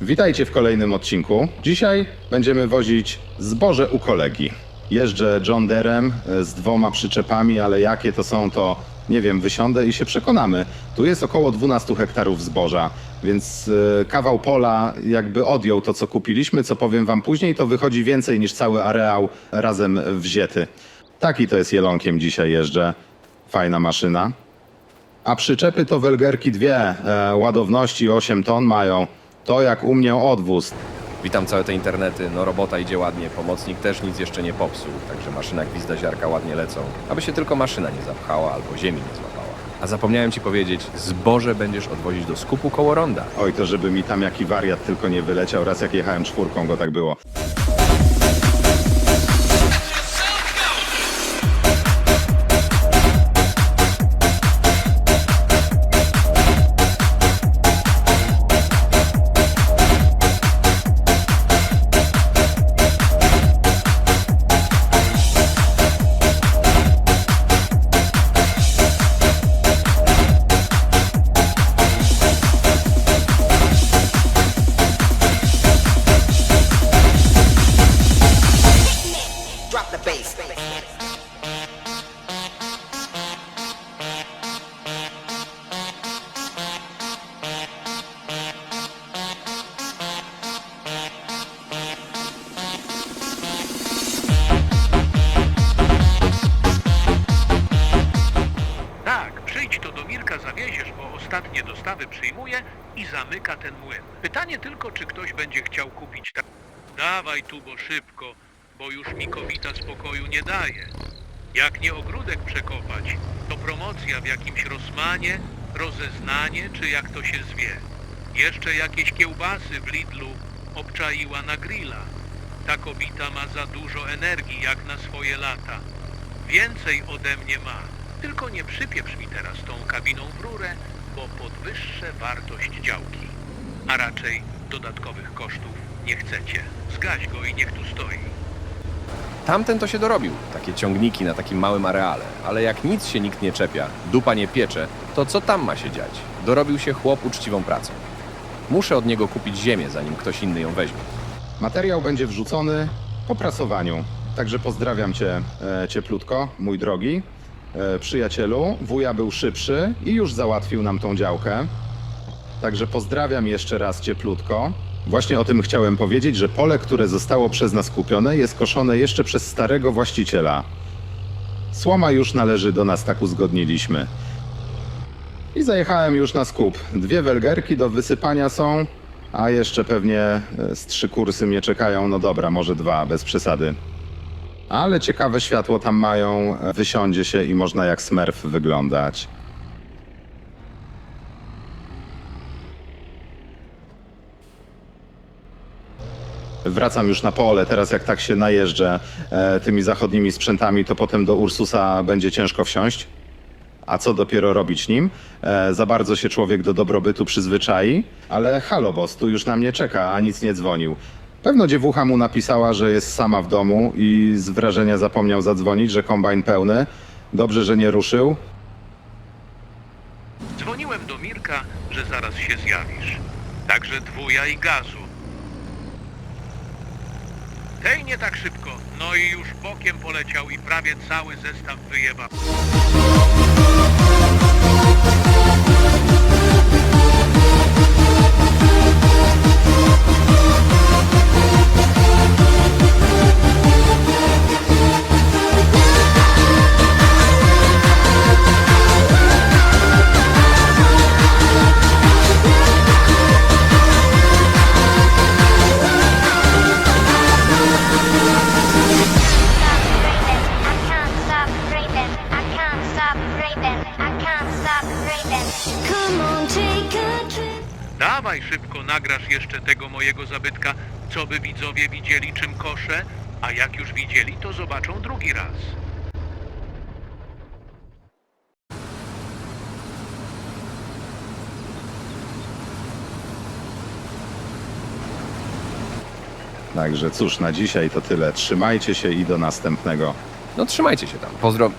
Witajcie w kolejnym odcinku. Dzisiaj będziemy wozić zboże u kolegi. Jeżdżę John Derem e, z dwoma przyczepami, ale jakie to są, to nie wiem, wysiądę i się przekonamy. Tu jest około 12 hektarów zboża, więc e, kawał pola jakby odjął to, co kupiliśmy, co powiem wam później, to wychodzi więcej niż cały areał razem wzięty. Taki to jest jelonkiem dzisiaj jeżdżę. Fajna maszyna. A przyczepy to Welgerki dwie, e, ładowności 8 ton mają. To jak u mnie odwóz. Witam całe te internety, no robota idzie ładnie, pomocnik też nic jeszcze nie popsuł, także maszyna gwizda ziarka ładnie lecą, aby się tylko maszyna nie zapchała albo ziemi nie złapała. A zapomniałem ci powiedzieć, zboże będziesz odwozić do skupu koło ronda. Oj, to żeby mi tam jaki wariat tylko nie wyleciał. Raz jak jechałem czwórką, go tak było. Ostatnie dostawy przyjmuje i zamyka ten młyn. Pytanie tylko, czy ktoś będzie chciał kupić tak. Dawaj tu, bo szybko, bo już Mikowita spokoju nie daje. Jak nie ogródek przekopać, to promocja w jakimś Rosmanie, rozeznanie, czy jak to się zwie. Jeszcze jakieś kiełbasy w Lidlu obczaiła na grilla. Ta kobita ma za dużo energii jak na swoje lata. Więcej ode mnie ma. Tylko nie przypieprz mi teraz tą kabiną w rurę, bo podwyższę wartość działki. A raczej dodatkowych kosztów nie chcecie. Zgaś go i niech tu stoi. Tamten to się dorobił, takie ciągniki na takim małym areale, ale jak nic się nikt nie czepia, dupa nie piecze, to co tam ma się dziać? Dorobił się chłop uczciwą pracą. Muszę od niego kupić ziemię, zanim ktoś inny ją weźmie. Materiał będzie wrzucony po prasowaniu. Także pozdrawiam cię e, cieplutko, mój drogi e, przyjacielu. Wuja był szybszy i już załatwił nam tą działkę. Także pozdrawiam jeszcze raz cieplutko. Właśnie o tym chciałem powiedzieć, że pole, które zostało przez nas kupione, jest koszone jeszcze przez starego właściciela. Słoma już należy do nas, tak uzgodniliśmy. I zajechałem już na skup. Dwie welgerki do wysypania są, a jeszcze pewnie e, z trzy kursy mnie czekają. No dobra, może dwa, bez przesady. Ale ciekawe światło tam mają, wysiądzie się i można jak smerf wyglądać. Wracam już na pole, teraz jak tak się najeżdżę e, tymi zachodnimi sprzętami, to potem do Ursusa będzie ciężko wsiąść. A co dopiero robić nim? E, za bardzo się człowiek do dobrobytu przyzwyczai, ale halo boss, tu już na mnie czeka, a nic nie dzwonił. Pewno dziewucha mu napisała, że jest sama w domu i z wrażenia zapomniał zadzwonić, że kombajn pełny. Dobrze, że nie ruszył. Dzwoniłem do Mirka, że zaraz się zjawisz. Także dwuja i gazu. Tej nie tak szybko. No i już bokiem poleciał i prawie cały zestaw wyjeba. Dawaj szybko nagrasz jeszcze tego mojego zabytka, co by widzowie widzieli czym koszę, a jak już widzieli, to zobaczą drugi raz. Także cóż, na dzisiaj to tyle. Trzymajcie się i do następnego. No trzymajcie się tam. Pozdro...